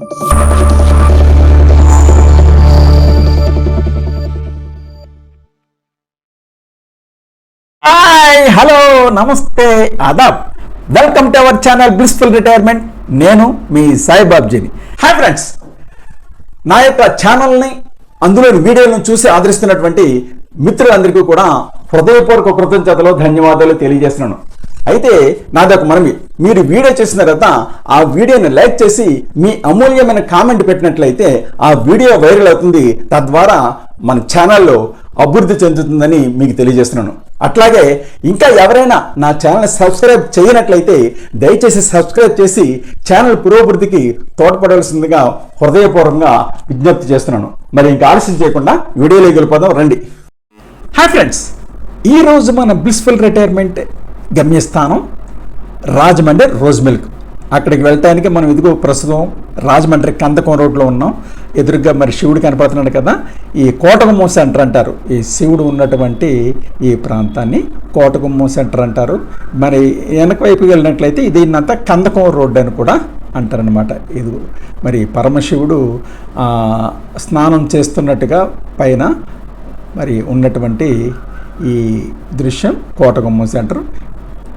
Hi hello నమస్తే Aadab. Welcome to our channel blissful retirement. నేను మీ సాయిబాబ్జీని హాయ్ ఫ్రెండ్స్. నా యొక్క ఛానల్ని అందులోని వీడియోలను చూసి ఆదరిస్తున్నటువంటి మిత్రులందరికీ కూడా హృదయపూర్వక కృతజ్ఞతలో ధన్యవాదాలు తెలియజేస్తున్నాను. అయితే నాది ఒక మనవి. మీరు వీడియో చేసిన తర్వాత ఆ వీడియోని లైక్ చేసి మీ అమూల్యమైన కామెంట్ పెట్టినట్లయితే ఆ వీడియో వైరల్ అవుతుంది. తద్వారా మన ఛానల్లో అభివృద్ధి చెందుతుందని మీకు తెలియజేస్తున్నాను. అట్లాగే ఇంకా ఎవరైనా నా ఛానల్ సబ్స్క్రైబ్ చేయనట్లయితే దయచేసి సబ్స్క్రైబ్ చేసి ఛానల్ పురోభివృద్ధికి తోడ్పడవలసిందిగా హృదయపూర్వకంగా విజ్ఞప్తి చేస్తున్నాను. మరి ఇంకా ఆలస్యం చేయకుండా వీడియోలోకి వెళ్ళిపోదాం. రండి. హాయ్ ఫ్రెండ్స్ ఈరోజు మన బ్లిస్ఫుల్ రిటైర్మెంట్ గమ్యస్థానం రాజమండ్రి రోజ్ మిల్క్. అక్కడికి వెళ్ళటానికి మనం ఇదిగో ప్రస్తుతం రాజమండ్రి కందకం రోడ్లో ఉన్నాం. ఎదురుగా మరి శివుడు కనపడుతున్నాడు కదా. ఈ కోటగుమ్మం సెంటర్ అంటారు. ఈ శివుడు ఉన్నటువంటి ఈ ప్రాంతాన్ని కోటగుమ్మం సెంటర్ అంటారు. మరి వెనక వైపు వెళ్ళినట్లయితే దీన్నంతా కందకం రోడ్డు అని కూడా అంటారనమాట ఇది మరి పరమశివుడు స్నానం చేస్తున్నట్టుగా పైన మరి ఉన్నటువంటి ఈ దృశ్యం కోటగుమ్మం సెంటర్.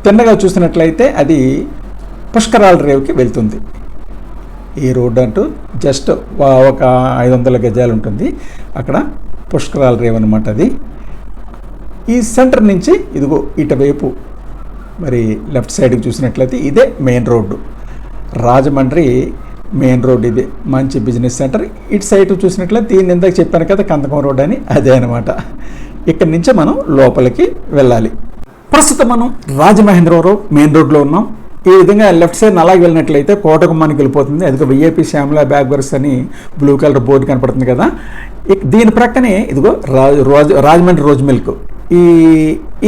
తిన్నగా చూసినట్లయితే అది పుష్కరాల రేవుకి వెళ్తుంది. ఈ రోడ్డు అంటూ జస్ట్ ఒక ఐదు వందల గజాలు ఉంటుంది అక్కడ పుష్కరాల రేవు అనమాట అది. ఈ సెంటర్ నుంచి ఇదిగో ఇటువైపు మరి లెఫ్ట్ సైడ్కి చూసినట్లయితే ఇదే main road. Rajahmundry main road ఇది. మంచి బిజినెస్ సెంటర్. ఇటు సైడ్ చూసినట్లయితే దీన్ని ఇందాక చెప్పాను కదా కందకం రోడ్ అని అదే అనమాట ఇక్కడి నుంచే మనం లోపలికి వెళ్ళాలి. ప్రస్తుతం మనం రాజమహేంద్రవరం మెయిన్ రోడ్లో ఉన్నాం. ఈ విధంగా లెఫ్ట్ సైడ్ అలాగే వెళ్ళినట్లయితే కోటకుమ్మానికి వెళ్ళిపోతుంది. అది విఐపి శ్యామల బ్యాగ్వర్స్ అని బ్లూ కలర్ బోర్డు కనపడుతుంది కదా. దీని ప్రక్కనే ఇదిగో రాజ రాజ్ రాజమండ్రి రోజ్ మిల్క్. ఈ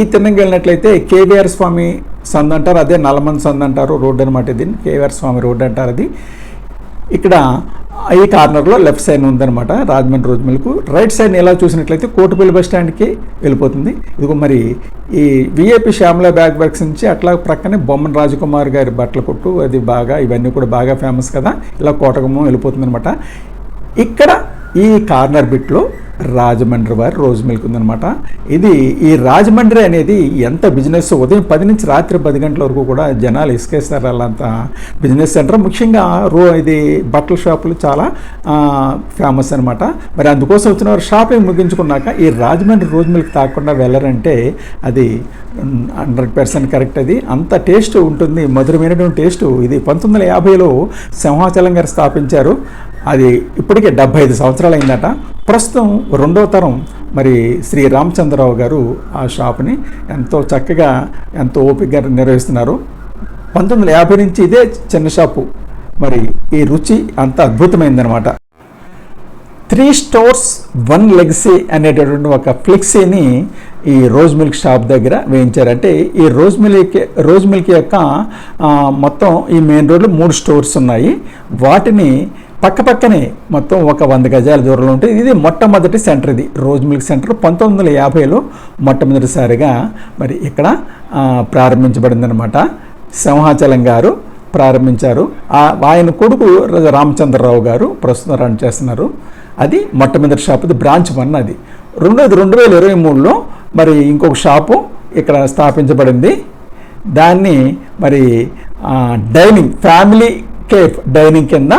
ఈ తిన్నంగా వెళ్ళినట్లయితే కేవీఆర్ స్వామి సంద్ అంటారు. అదే నల్లమంది సంద్ అంటారు. రోడ్డు అనమాట దీన్ని కేవీఆర్ స్వామి రోడ్డు అంటారు అది. ఇక్కడ ఈ కార్నర్లో లెఫ్ట్ సైడ్ ఉందన్నమాట రాజమండ్రి రోజు మిల్క్. రైట్ సైడ్ ఎలా చూసినట్లయితే కోటిపల్లి బస్ స్టాండ్కి వెళ్ళిపోతుంది. ఇదిగో మరి ఈ విఏపి శ్యామల బ్యాగ్ వర్క్స్ నుంచి అట్లా ప్రక్కనే బొమ్మన్ రాజకుమార్ గారి బట్టల కొట్టు అది బాగా ఇవన్నీ కూడా బాగా ఫేమస్ కదా. ఇలా కోటకము వెళ్ళిపోతుంది అనమాట ఇక్కడ ఈ కార్నర్ బిట్లో రాజమండ్రి వారి రోజు మిల్క్ ఉందనమాట ఇది ఈ రాజమండ్రి అనేది ఎంత బిజినెస్? ఉదయం పది నుంచి రాత్రి పది గంటల వరకు కూడా జనాలు ఇసుకేస్తారు అలాంత బిజినెస్ సెంటర్. ముఖ్యంగా రో ఇది బట్టల షాపులు చాలా ఫేమస్ అనమాట. మరి అందుకోసం వచ్చిన వారు షాపింగ్ ముగించుకున్నాక ఈ రాజమండ్రి రోజు మిల్క్ తాకుండా వెళ్ళరంటే అది హండ్రెడ్ పర్సెంట్ కరెక్ట్ అది. అంత టేస్ట్ ఉంటుంది మధురమైనటువంటి టేస్ట్. ఇది పంతొమ్మిది వందల యాభైలో సింహాచలం గారు స్థాపించారు. అది ఇప్పటికే డెబ్బై ఐదు సంవత్సరాలు అయిందట ప్రస్తుతం రెండో తరం మరి శ్రీ రామచంద్రరావు గారు ఆ షాప్ని ఎంతో చక్కగా ఎంతో ఓపికగా నిర్వహిస్తున్నారు. పంతొమ్మిది వందల యాభై నుంచి ఇదే చిన్న షాపు. మరి ఈ రుచి అంత అద్భుతమైందనమాట త్రీ స్టోర్స్ వన్ లెగ్సీ అనేటటువంటి ఒక ఫ్లెక్సీని ఈ రోజ్ మిల్క్ షాప్ దగ్గర వేయించారంటే ఈ రోజ్ మిల్క్ రోజ్ మిల్క్ యొక్క మొత్తం ఈ మెయిన్ రోడ్లో మూడు స్టోర్స్ ఉన్నాయి. వాటిని పక్కపక్కనే మొత్తం ఒక వంద గజాల దూరంలో ఉంటుంది ఇది మొట్టమొదటి సెంటర్ ఇది. రోజ్ మిల్క్ సెంటర్ పంతొమ్మిది వందల యాభైలో మొట్టమొదటిసారిగా మరి ఇక్కడ ప్రారంభించబడిందనమాట సింహాచలం గారు ప్రారంభించారు. ఆయన కొడుకు రామచంద్రరావు గారు ప్రస్తుతం రన్ చేస్తున్నారు. అది మొట్టమొదటి షాప్ ఇది బ్రాంచ్ వన్ అది. రెండోది రెండు వేల ఇరవై మూడులో మరి ఇంకొక షాపు ఇక్కడ స్థాపించబడింది. దాన్ని మరి డైనింగ్ ఫ్యామిలీ కేఫ్ డైనింగ్ కింద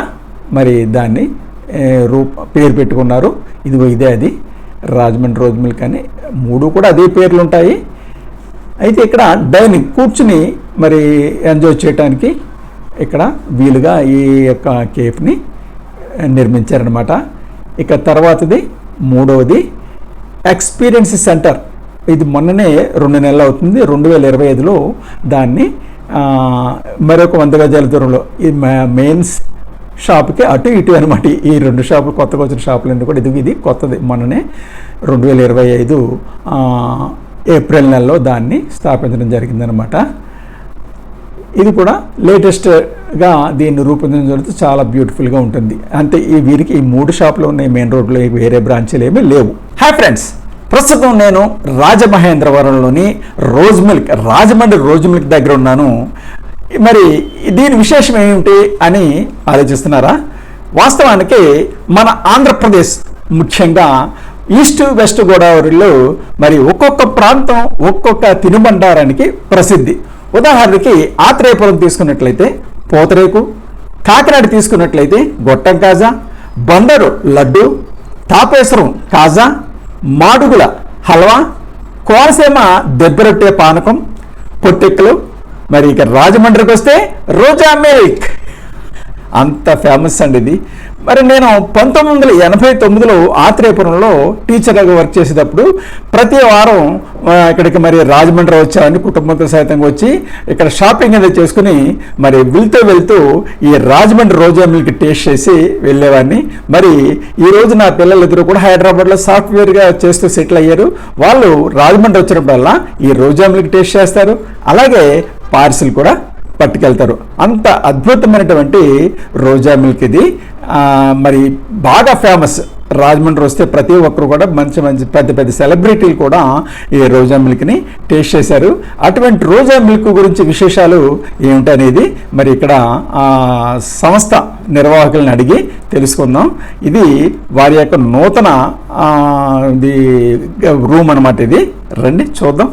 మరి దాన్ని రూప పేరు పెట్టుకున్నారు. ఇదిగో ఇదే అది. రాజమండ్రి రోజ్ మిల్క్ అని మూడు కూడా అదే పేర్లు ఉంటాయి అయితే ఇక్కడ డైనింగ్ కూర్చుని మరి ఎంజాయ్ చేయడానికి ఇక్కడ వీలుగా ఈ యొక్క కేఫ్ని నిర్మించారనమాట ఇక తర్వాతది మూడవది ఎక్స్పీరియన్స్ సెంటర్. ఇది మొన్ననే రెండు నెలలు అవుతుంది. రెండు వేల ఇరవై ఐదులో దాన్ని మరొక వంద గజాల దూరంలో ఈ మెయిన్స్ షాప్కి అటు ఇటు అనమాట. ఈ రెండు షాపులు కొత్తగా వచ్చిన షాపులన్నీ కూడా ఇది ఇది కొత్తది. మననే రెండు వేల ఇరవై ఐదు ఏప్రిల్ నెలలో దాన్ని స్థాపించడం జరిగిందనమాట. ఇది కూడా లేటెస్ట్గా దీన్ని రూపొందించడం జరుగుతూ చాలా బ్యూటిఫుల్గా ఉంటుంది. అంటే ఈ వీరికి ఈ మూడు షాపులు ఉన్నాయి. మెయిన్ రోడ్లో వేరే బ్రాంచీలు ఏమీ లేవు. Hi friends! ప్రస్తుతం నేను రాజమహేంద్రవరంలోని rose milk Rajahmundry rose milk దగ్గర ఉన్నాను. మరి దీని విశేషం ఏమిటి అని ఆలోచిస్తున్నారా? వాస్తవానికి మన ఆంధ్రప్రదేశ్ ముఖ్యంగా ఈస్ట్ వెస్ట్ గోదావరిలో మరి ఒక్కొక్క ప్రాంతం ఒక్కొక్క తినుబండారానికి ప్రసిద్ధి. ఉదాహరణకి ఆత్రేయపురం తీసుకున్నట్లయితే పోతరేకు కాకినాడ తీసుకున్నట్లయితే గొట్టం కాజా బందరు లడ్డు తాపేశ్వరం కాజా మాడుగుల హల్వా కోనసీమ దెబ్బరొట్టే పానకం పొట్టెక్కలు మరి ఇక రాజమండ్రికి వస్తే రోజా మిల్క్. అంత ఫేమస్ అండి ఇది. మరి నేను పంతొమ్మిది వందల ఎనభై తొమ్మిదిలో ఆత్రేయపురంలో టీచర్గా వర్క్ చేసేటప్పుడు ప్రతి వారం ఇక్కడికి మరి రాజమండ్రి వచ్చామని కుటుంబంతో సైతంగా వచ్చి ఇక్కడ షాపింగ్ అనేది చేసుకుని మరి వెళ్తూ వెళ్తూ ఈ రాజమండ్రి రోజా మిల్క్ టేస్ట్ చేసి వెళ్ళేవాడిని. మరి ఈ రోజు నా పిల్లలిద్దరూ కూడా హైదరాబాద్లో సాఫ్ట్వేర్గా చేస్తూ సెటిల్ అయ్యారు. వాళ్ళు రాజమండ్రి వచ్చినప్పుడల్లా ఈ రోజా మిల్క్ టేస్ట్ చేస్తారు. అలాగే పార్సిల్ కూడా పట్టుకెళ్తారు. అంత అద్భుతమైనటువంటి రోజా మిల్క్ ఇది. మరి బాగా ఫేమస్ రాజమండ్రి వస్తే ప్రతి ఒక్కరు కూడా మంచి మంచి పెద్ద పెద్ద సెలబ్రిటీలు కూడా ఈ రోజా మిల్క్ని టేస్ట్ చేశారు. అటువంటి రోజా మిల్క్ గురించి విశేషాలు ఏమిటనేది మరి ఇక్కడ సంస్థ నిర్వాహకులను అడిగి తెలుసుకుందాం. ఇది వారి యొక్క నూతన ఇది రూమ్ అనమాట ఇది. రండి చూద్దాం.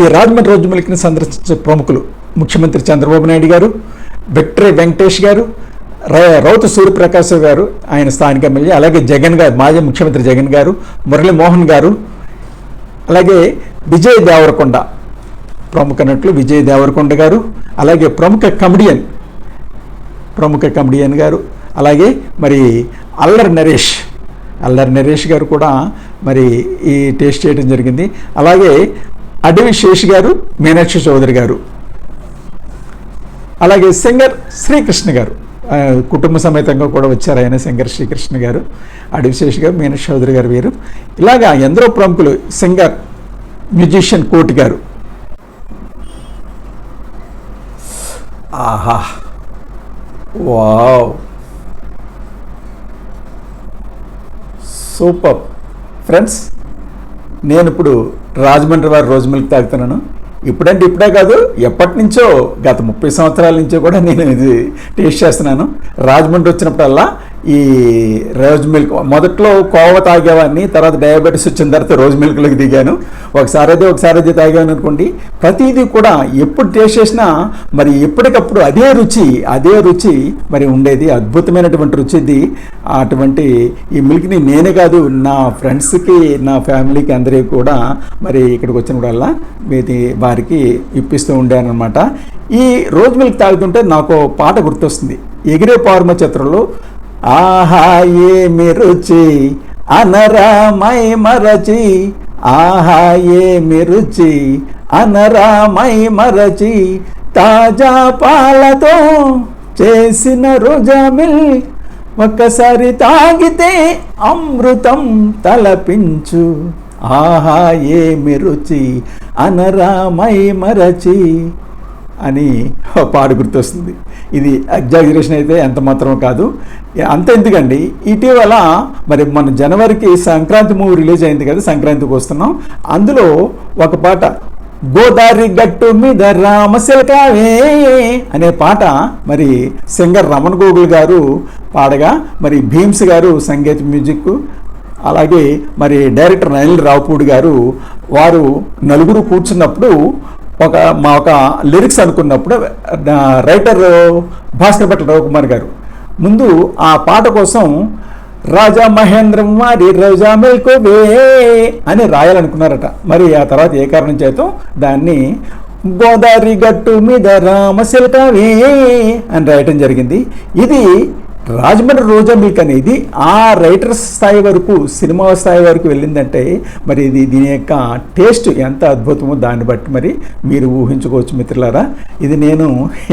ఈ రాజమండ్రి రోజు మిల్క్ని సందర్శించే ప్రముఖులు ముఖ్యమంత్రి చంద్రబాబు నాయుడు గారు విక్టరీ వెంకటేష్ గారు రౌత సూర్యప్రకాశ్ గారు ఆయన స్థానిక ఎమ్మెల్యే అలాగే జగన్ గారు మాజీ ముఖ్యమంత్రి జగన్ గారు మురళీమోహన్ గారు అలాగే విజయ్ దేవరకొండ ప్రముఖ నటులు విజయ్ దేవరకొండ గారు అలాగే ప్రముఖ కమెడియన్ ప్రముఖ కమెడియన్ గారు అలాగే మరి అల్లరి నరేష్ అల్లరి నరేష్ గారు కూడా మరి ఈ టేస్ట్ చేయడం జరిగింది. అలాగే అడవి శేష్ గారు మీనాక్షి చౌదరి గారు అలాగే సింగర్ శ్రీకృష్ణ గారు. కుటుంబ సమేతంగా కూడా వచ్చారు ఆయన సింగర్ శ్రీకృష్ణ గారు అడవి శేష్ గారు మీనాక్షి చౌదరి గారు వీరు. ఇలాగా ఎందరో ప్రముఖులు సింగర్ మ్యూజిషియన్ కోటి గారు. ఆహా. వావ్. సూపర్. ఫ్రెండ్స్ నేను ఇప్పుడు రాజమండ్రి వారి రోజు మిల్క్ తాగుతున్నాను. ఇప్పుడంటే ఇప్పుడే కాదు ఎప్పటి నుంచో గత ముప్పై సంవత్సరాల నుంచో కూడా నేను ఇది టేస్ట్ చేస్తున్నాను. రాజమండ్రి వచ్చినప్పుడల్లా ఈ రోజ్ మిల్క్ మొదట్లో కోవ తాగేవాడిని తర్వాత డయాబెటీస్ వచ్చిన తర్వాత రోజ్ మిల్క్లోకి దిగాను. ఒకసారి అదే ఒకసారి అదే తాగాను అనుకోండి. ప్రతిదీ కూడా ఎప్పుడు టేస్ట్ చేసినా మరి ఎప్పటికప్పుడు అదే రుచి అదే రుచి మరి ఉండేది. అద్భుతమైనటువంటి రుచి ఇది. అటువంటి ఈ మిల్క్ని నేనే కాదు నా ఫ్రెండ్స్కి నా ఫ్యామిలీకి అందరికీ కూడా మరి ఇక్కడికి వచ్చినప్పుడల్లా మీది వారికి ఇప్పిస్తూ ఉండాను అనమాట ఈ రోజ్ మిల్క్ తాగుతుంటే నాకు పాట గుర్తొస్తుంది. ఎగిరే పార్మ చిత్రంలో ఆహా ఏమి రుచి? అనరామై మరచి. ఆహా ఏమి రుచి? అనరామై మరచి. తాజా పాలతో చేసిన రోజా మిల్క్ ఒక్కసారి తాగితే అమృతం తలపించు. ఆహా ఏమి రుచి? అనరామై మరచి అని పాడు గుర్తొస్తుంది. ఇది ఎగ్జాగరేషన్ అయితే ఎంత మాత్రం కాదు. అంత ఎందుకండి? ఇటీవల మరి మన జనవరికి సంక్రాంతి మూవీ రిలీజ్ అయింది కదా సంక్రాంతికి వస్తున్నాం. అందులో ఒక పాట గోదారి గట్టు మీద రామశిల్కావే అనే పాట మరి సింగర్ రమణ గోగుల్ గారు పాడగా మరి భీమ్స్ గారు సంగీత మ్యూజిక్ అలాగే మరి డైరెక్టర్ నయల్ రావుపూడి గారు వారు నలుగురు కూర్చున్నప్పుడు ఒక మా ఒక లిరిక్స్ అనుకున్నప్పుడు రైటర్ భాస్కర్ భట్ల రవికుమార్ గారు ముందు ఆ పాట కోసం రాజా మహేంద్రం వారి రోజా మెల్కోవే అని రాయాలనుకున్నారట. మరి ఆ తర్వాత ఏ కారణం చేత దాన్ని గోదావరి గట్టు మీద రామశిల్కవే అని రాయటం జరిగింది. ఇది రాజమండ్రి రోజా మిల్క్ అనేది ఆ రైటర్ స్థాయి వరకు సినిమా స్థాయి వరకు వెళ్ళిందంటే మరి ఇది దీని యొక్క టేస్ట్ ఎంత అద్భుతమో దాన్ని బట్టి మరి మీరు ఊహించుకోవచ్చు మిత్రులారా. ఇది నేను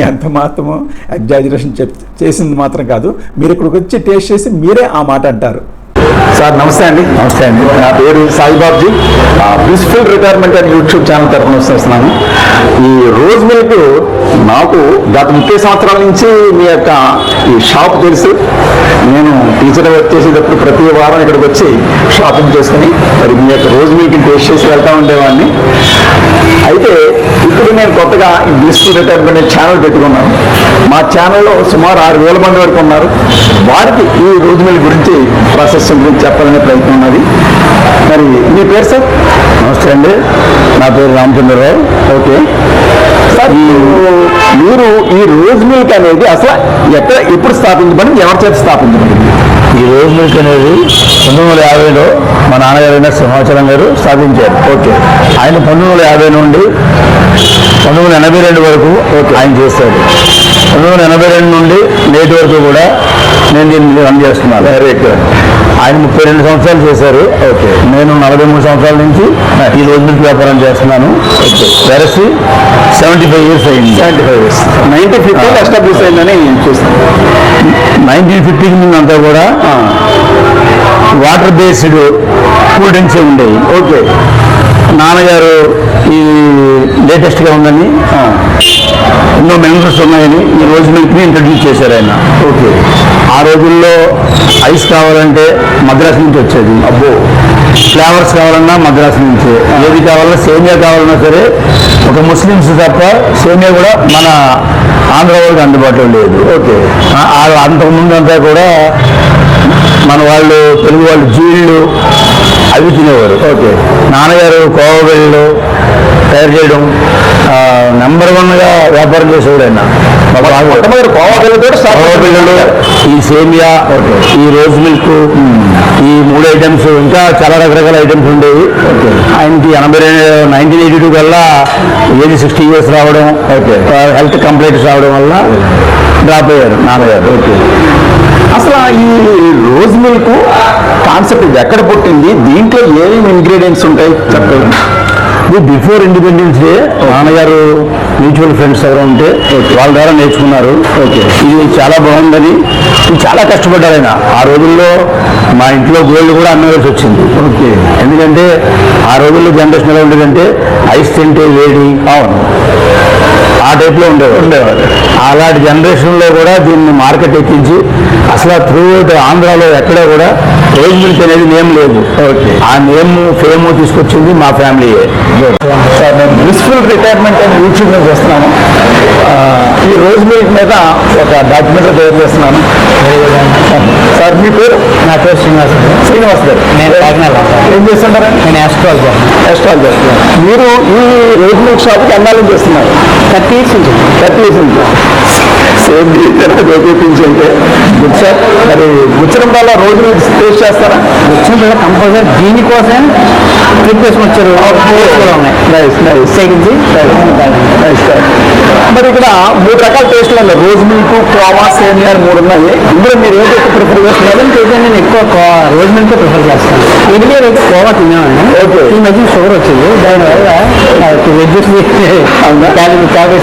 ఎంత మాత్రమో ఎగ్జాజరేషన్ చెప్ చేసింది మాత్రం కాదు. మీరు ఇక్కడికి వచ్చి టేస్ట్ చేసి మీరే ఆ మాట అంటారు. సార్ నమస్తే అండి. నమస్తే అండి. నా పేరు సాయిబాబ్జీ. బ్లిస్ఫుల్ రిటైర్మెంట్ అని యూట్యూబ్ ఛానల్ తరఫున వస్తున్నాను. ఈ రోజ్ మిల్క్ నాకు గత ముప్పై సంవత్సరాల నుంచి మీ యొక్క ఈ షాప్ తెలుసు. నేను టీచర్ వర్క్ చేసేటప్పుడు ప్రతి వారం ఇక్కడికి వచ్చి షాపింగ్ చేసుకుని మరి మీ యొక్క రోజ్ మిల్క్ టేస్ట్ చేసి వెళ్తా ఉండేవాడిని. అయితే ఇప్పుడు నేను కొత్తగా ఈ బ్లిస్ఫుల్ రిటైర్మెంట్ ఛానల్ పెట్టుకున్నాను. మా ఛానల్లో సుమారు ఆరు వేల మంది వరకు ఉన్నారు. వారికి ఈ రోజు మిల్ గురించి ప్రాసెస్ గురించి చెప్పాలనే ప్రయత్నం ఉన్నది. మరి మీ పేరు సార్? నమస్తే అండి. నా పేరు రామచంద్రరావు. ఓకే. సార్ ఈ- మీరు ఈ రోజ్ మిల్క్ అనేది అసలు ఎక్కడ ఎప్పుడు స్థాపించబడింది? ఎవరి చేత స్థాపించబడింది? ఈ రోజు మిల్క్ అనేది పంతొమ్మిది వందల యాభైలో మా నాన్నగారైన సింహాచలం గారు స్థాపించారు. ఓకే. ఆయన పంతొమ్మిది వందల యాభై నుండి పంతొమ్మిది వందల ఎనభై రెండు వరకు ఆయన చేశారు. పంతొమ్మిది వందల ఎనభై రెండు నుండి నేటి వరకు కూడా నేను దీన్ని రన్ చేస్తున్నాను. గుడ్ ఆయన ముప్పై రెండు సంవత్సరాలు చేశారు. ఓకే నేను నలభై మూడు సంవత్సరాల నుంచి ఈ రోజు వ్యాపారం చేస్తున్నాను. వెరసి సెవెంటీ ఫైవ్ ఇయర్స్ అయింది. Seventy five years nineteen fifty establish అయిందని చూస్తాను నైన్టీన్ ఫిఫ్టీకి ముందు అంతా కూడా వాటర్ బేస్డ్ కూల్ డ్రింక్స్ ఉండేవి. ఓకే నాన్నగారు ఈ లేటెస్ట్గా ఉందని ఎన్నో మినరల్స్ ఉన్నాయని ఈ రోజు మిల్క్ని ఇంట్రడ్యూస్ చేశారు ఆయన. ఓకే ఆ రోజుల్లో ఐస్ కావాలంటే మద్రాసు నుంచి వచ్చేది. అబ్బో ఫ్లేవర్స్ కావాలన్నా మద్రాసు నుంచి. ఏది కావాలన్నా సేమియా కావాలన్నా సరే ఒక ముస్లిమ్స్ తప్ప సేమియా కూడా మన ఆంధ్ర వాళ్ళకి అందుబాటులో లేదు. ఓకే. అంతకుముందు అంతా కూడా మన వాళ్ళు తెలుగు వాళ్ళు జీళ్ళు అవి తినేవారు. ఓకే. నాన్నగారు కోవబెళ్ళు తయారు చేయడం నెంబర్ వన్గా వ్యాపారం చేసేవాడు. ఈ సేమియా ఈ రోజ్ మిల్క్ ఈ మూడు ఐటమ్స్ ఇంకా చాలా రకరకాల ఐటమ్స్ ఉండేవి. ఆయనకి ఎనభై నైన్టీన్ ఎయిటీ టూ కల్లా ఏజ్ సిక్స్టీ ఇయర్స్ రావడం హెల్త్ కంప్లైంట్స్ రావడం వల్ల డ్రాప్ అయ్యారు నాన్నగారు. ఓకే. అసలు ఈ రోజ్ మిల్క్ కాన్సెప్ట్ ఇది ఎక్కడ పుట్టింది? దీంట్లో ఏమేమి ఇంగ్రీడియంట్స్ ఉంటాయి? ఇది బిఫోర్ ఇండిపెండెన్స్ డే నాన్నగారు మ్యూచువల్ ఫ్రెండ్స్ ఎవరు ఉంటే వాళ్ళ ద్వారా నేర్చుకున్నారు. ఓకే. ఇది చాలా బాగుందని. ఇది చాలా కష్టపడ్డారు ఆయన. ఆ రోజుల్లో మా ఇంట్లో గోల్డ్ కూడా అమ్మవలసి వచ్చింది. ఓకే. ఎందుకంటే ఆ రోజుల్లో జనరేషన్ ఎలా ఉండేదంటే ఐస్ తింటే వేడి. అవును. ఆ టైప్లో ఉండేవారు. ఉండేవారు. అలాంటి జనరేషన్లో కూడా దీన్ని మార్కెట్ ఎక్కించి అసలు త్రూ ఆంధ్రాలో ఎక్కడ కూడా రోజ్ మిల్క్ అనేది నేమ్ లేదు. ఓకే. ఆ నేమ్ ఫేమ్ తీసుకొచ్చింది మా ఫ్యామిలీయే సార్ నేను బ్లిస్ఫుల్ రిటైర్మెంట్ అని యూట్యూబ్ మీద చేస్తున్నాను. ఆ, ఈ రోజ్ మిల్క్ మీద ఒక డాక్యుమెంటరీ తయారు చేస్తున్నాను. సార్ మీ పేరు? నా పేరు శ్రీనివాస్ శ్రీనివాస్ గారు. నేను కాకినాడ ఏం చేస్తుంటారండి నేను ఆస్ట్రాలజర్ ఎస్ట్రాల్ చేస్తున్నారు. మీరు ఈ రోజ్ మిల్క్ షాప్కి ఎన్నాళ్ళు చేస్తున్నారు. థర్టీ ఇయర్స్ నుంచి. థర్టీ ఇయర్స్ నుంచి. సేమ్ అంటే గుడ్ సార్ మరి గుచ్చడం వల్ల రోజు రోజు టేస్ట్ చేస్తారా? వచ్చిన కంపల్సరీ దీనికోసం ట్రిప్ వేసుకొని వచ్చారు నైస్ నైస్ సేకించి మరి ఇక్కడ మూడు రకాల టేస్ట్లు ఉన్నాయి. రోజ్ మిల్క్ కోవా సేమియా మూడు ఉన్నాయి. ఇందులో మీరు ఏదైతే ప్రిఫర్ చేస్తున్నారు అయితే నేను ఎక్కువ రోజు మిల్క్ ప్రిఫర్ చేస్తాను. ఎర్లియర్ అయితే కోవా తినేవాడిని Okay. ఈ మధ్య షుగర్ వచ్చింది. దానివల్ల milk.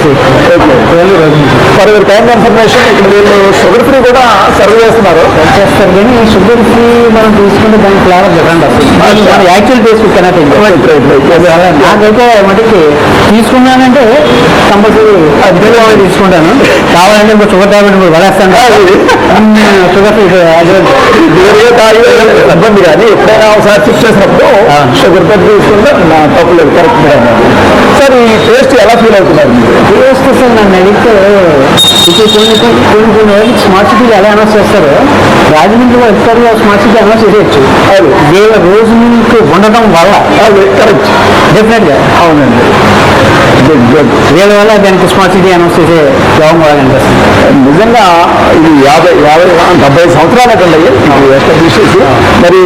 For your time information ఇక్కడ వీళ్ళు షుగర్ ఫ్రీ కూడా సర్వ్ చేస్తున్నారు. చేస్తారు కానీ షుగర్ ఫ్రీ మనం తీసుకుంటే దాని ఫ్లేవర్ డిఫరెంట్ వస్తుంది యాక్చువల్ టేస్ట్ కెనాట్ నాకైతే మటుకి తీసుకున్నానంటే కంపల్సరీ అది తీసుకుంటాను. కావాలంటే ఇంకో షుగర్ టాబ్లెట్ కూడా పడేస్తాను. షుగర్ ఇబ్బంది కానీ ఎప్పుడైనా ఒకసారి ఫిక్స్ చేసినప్పుడు. షుగర్ పెట్టి తీసుకుంటే నా తప్పులేదు కరెక్ట్ సార్ ఈ టేస్ట్ ఎలా ఫీల్ అవుతున్నారు టేస్ట్ అసలు నన్ను అడిగితే ఇప్పుడు కొన్ని కొన్ని కొన్ని కొన్ని రోజులు స్మార్ట్ సిటీలు ఎలా అనౌన్స్ చేస్తారు రాజమండ్రిలో ఎక్కడ స్మార్ట్ సిటీ అనౌన్స్ చేసేయచ్చు అది. వీళ్ళ రోజు మిల్క్ ఉండడం వల్ల అది కరెక్ట్ డెఫినెట్గా అవునండి. వీళ్ళ వల్ల దానికి స్మార్ట్ సిటీ అనౌన్స్ చేసే జాబ్ బాగా అనిపిస్తుంది. నిజంగా ఇది యాభై యాభై డెబ్బై సంవత్సరాల కండి నాకు ఎస్టాబ్లిష్ చేసి మరి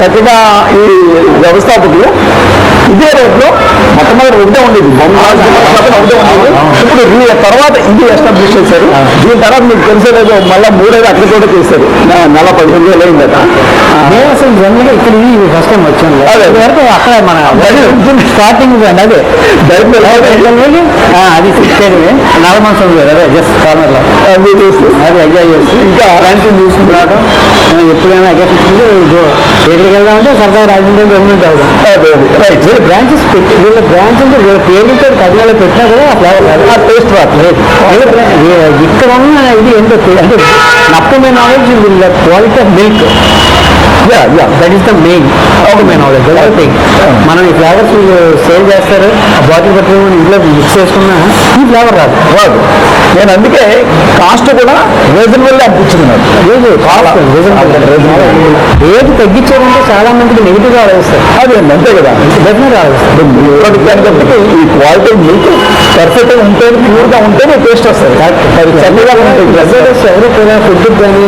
చక్కగా ఈ వ్యవస్థాపకులు ఇదే రేట్లో మొట్టమొదటి ఒకటే ఉండేది. ఇప్పుడు తర్వాత ఇది ఎస్టాబ్లిష్ చేశారు. దీని తర్వాత మీకు తెలిసే లేదు మళ్ళీ మూడేది అక్కడ కూడా చేశారు. నెల పదిహేను వేలు అయిందట నేను అసలు జనరల్గా ఇక్కడ ఫస్ట్ టైం వచ్చాను. వరకు అక్కడ మన స్టార్టింగ్ అదే. అది సిక్స్టేన్ నలభై మంత్స్ ఉంది అదే జస్ట్ కార్నర్లో అది ఎంజాయ్ చేసి ఇంకా ఫ్రెండ్స్ చూసుకుంటాడు ఎప్పుడైనా ఎక్కడికి వెళ్దామంటే సరదా రాజమండ్రి గవర్నమెంట్ అవుతాం రైట్ బ్రాంచెస్ పెట్టి వీళ్ళ బ్రాంచెస్ వీళ్ళ పేరుతో కర్ణాలు పెట్టినా కూడా ఆ ఫ్లేవర్ రాదు. ఆ టేస్ట్ రాదు ఇక్కడ ఉన్న ఇది ఏంటో అంటే నప్పమైన నాలెడ్జ్ వీళ్ళ quality of milk Yeah, yeah. That is the main ఒక మెయిన్ నాలెడ్జ్ థింగ్ మనం ఈ ఫ్లేవర్స్ సేల్ చేస్తారు ఆ బాటిల్ పట్టుకుని ఇంట్లో మిక్స్ చేసుకున్నా ఈ ఫ్లేవర్ రాదు. రాదు. నేను అందుకే కాస్ట్ కూడా రీజనబుల్ అనిపించింది నాకు. లేదు కాస్ట్ రేటు తగ్గించారంటే చాలా మందికి నెగిటివ్గా ఆలోచిస్తారు. అది అంతే కదా. ఈ క్వాలిటీ మిల్క్ పర్ఫెక్ట్గా ఉంటే ప్యూర్గా ఉంటేనే టేస్ట్ వస్తుంది. చల్లగా ఉంటుంది ప్రెజర్స్ ఎవరు కూడా ఫుడ్ కానీ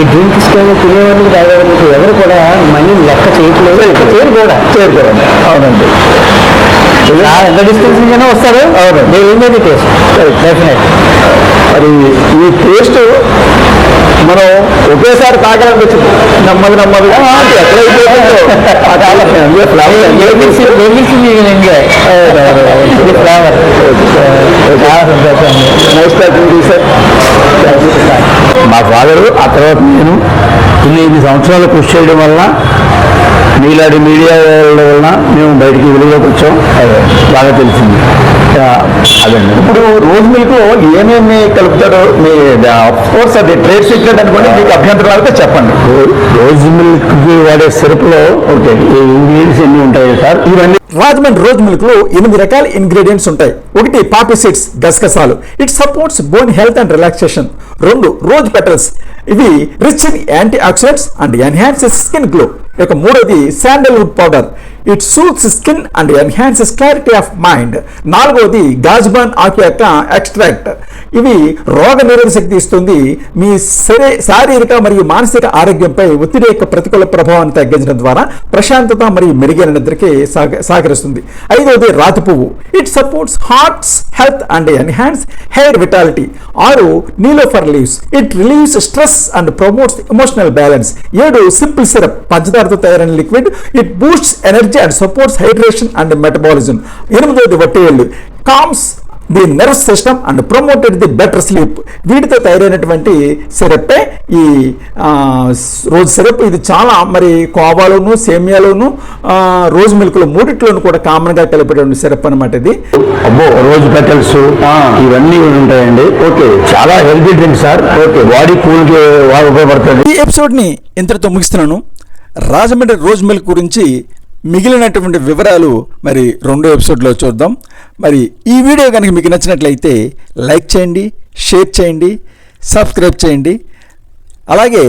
ఈ డ్రింక్స్ కానీ తినేవాళ్ళకి తాగేవాళ్ళకి ఎవరు కూడా మనీ లెక్క చేయట్లేదు. చేయరు కూడా చేరుకోరండి అవునండి. ఆ ఎంత డిస్టెన్స్ నుంచైనా వస్తారు అవును. దే ఏంటది టేస్ట్ డెఫినెట్ మరి ఈ టేస్ట్ మనం ఒకేసారి తాగాలనిపించింది. నెమ్మది ఫ్లవర్. చాలా సంతోషం. టాకింగ్ సార్ మా ఫాదరు ఆ తర్వాత నేను ఇన్ని ఇన్ని సంవత్సరాలు కృషి చేయడం వల్ల మీలాంటి మీడియా వల్ల మేము బయటికి వెలుగులోకి వచ్చాం. బాగా తెలిసింది. అదండి ఇప్పుడు రోజు మిల్క్ ఏమేమి కలుపుతారో మీ కోర్స్ అది ట్రేడ్ సీక్రెట్ అనుకోండి మీకు అభ్యంతరం అయితే చెప్పండి. రోజు మిల్క్ వాడే సిరప్లో ఓకే. ఇంగ్రీడియంట్స్ ఎన్ని ఉంటాయి సార్? ఇవన్నీ రాజమండ్రి రోజ్ మిల్క్లో ఎనిమిది రకాల ఇంగ్రీడియంట్స్ ఉంటాయి. ఒకటి పాపీ సీడ్స్ గసగసాలు. It supports bone health and relaxation రెండు రోజ్ పెటల్స్ ఇవి rich in antioxidants and enhances skin glow ఇక మూడోది sandalwood powder it soothes skin and enhances clarity of mind నాలుగవది గాజ్బాన్ ఆకు యొక్క ఎక్స్ట్రాక్ట్ ఇవి రోగ నిరోధక శక్తి ఇస్తుంది. మీ శరీ శారీరక మరియు మానసిక ఆరోగ్యంపై ఒత్తిడి యొక్క ప్రతికూల ప్రభావాన్ని తగ్గించడం ద్వారా ప్రశాంతత మరియు మెరుగైన నిద్రకి సహకరిస్తుంది ఐదవది రాతి పువ్వు. It supports hearts health and enhance hair vitality ఆరు Niloufer leaves it relieves stress and promotes emotional balance ఏడు సింపుల్ సిరప్ పంచదారతో తయారైన liquid it boosts energy and supports hydration and metabolism ఎనిమిదవది వట్టేళ్ళు calms the nerve system and promoted the better sleep. వీటితో తయారైనటువంటి సిరప్పే ఈ rose syrup. ఇది చాలా మరి కోవాలోను సేమియాలోను రోజ్ మిల్క్లో మూడిట్లోనూ కూడా కామన్గా కలిపేటువంటి సిరప్ అనమాట ఇది. అబ్బో రోజు పెటల్స్ ఇవన్నీ ఉంటాయండి. ఓకే చాలా healthy drink sir. Okay. Body cool ఉపయోగపడుతుంది. ఈ ఎపిసోడ్ని ఇంతటితో ముగిస్తున్నాను. రాజమండ్రి రోజ్ మిల్క్ గురించి మిగిలినటువంటి వివరాలు మరి రెండో ఎపిసోడ్లో చూద్దాం. మరి ఈ వీడియో కనుక మీకు నచ్చినట్లయితే లైక్ చేయండి షేర్ చేయండి సబ్స్క్రైబ్ చేయండి. అలాగే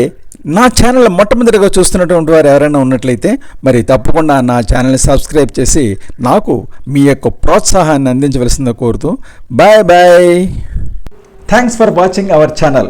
నా ఛానల్ మొట్టమొదటిగా చూస్తున్నటువంటి వారు ఎవరైనా ఉన్నట్లయితే మరి తప్పకుండా నా ఛానల్ని సబ్స్క్రైబ్ చేసి నాకు మీ యొక్క ప్రోత్సాహాన్ని అందించవలసిందో కోరుతూ. Bye bye. Thanks for watching our channel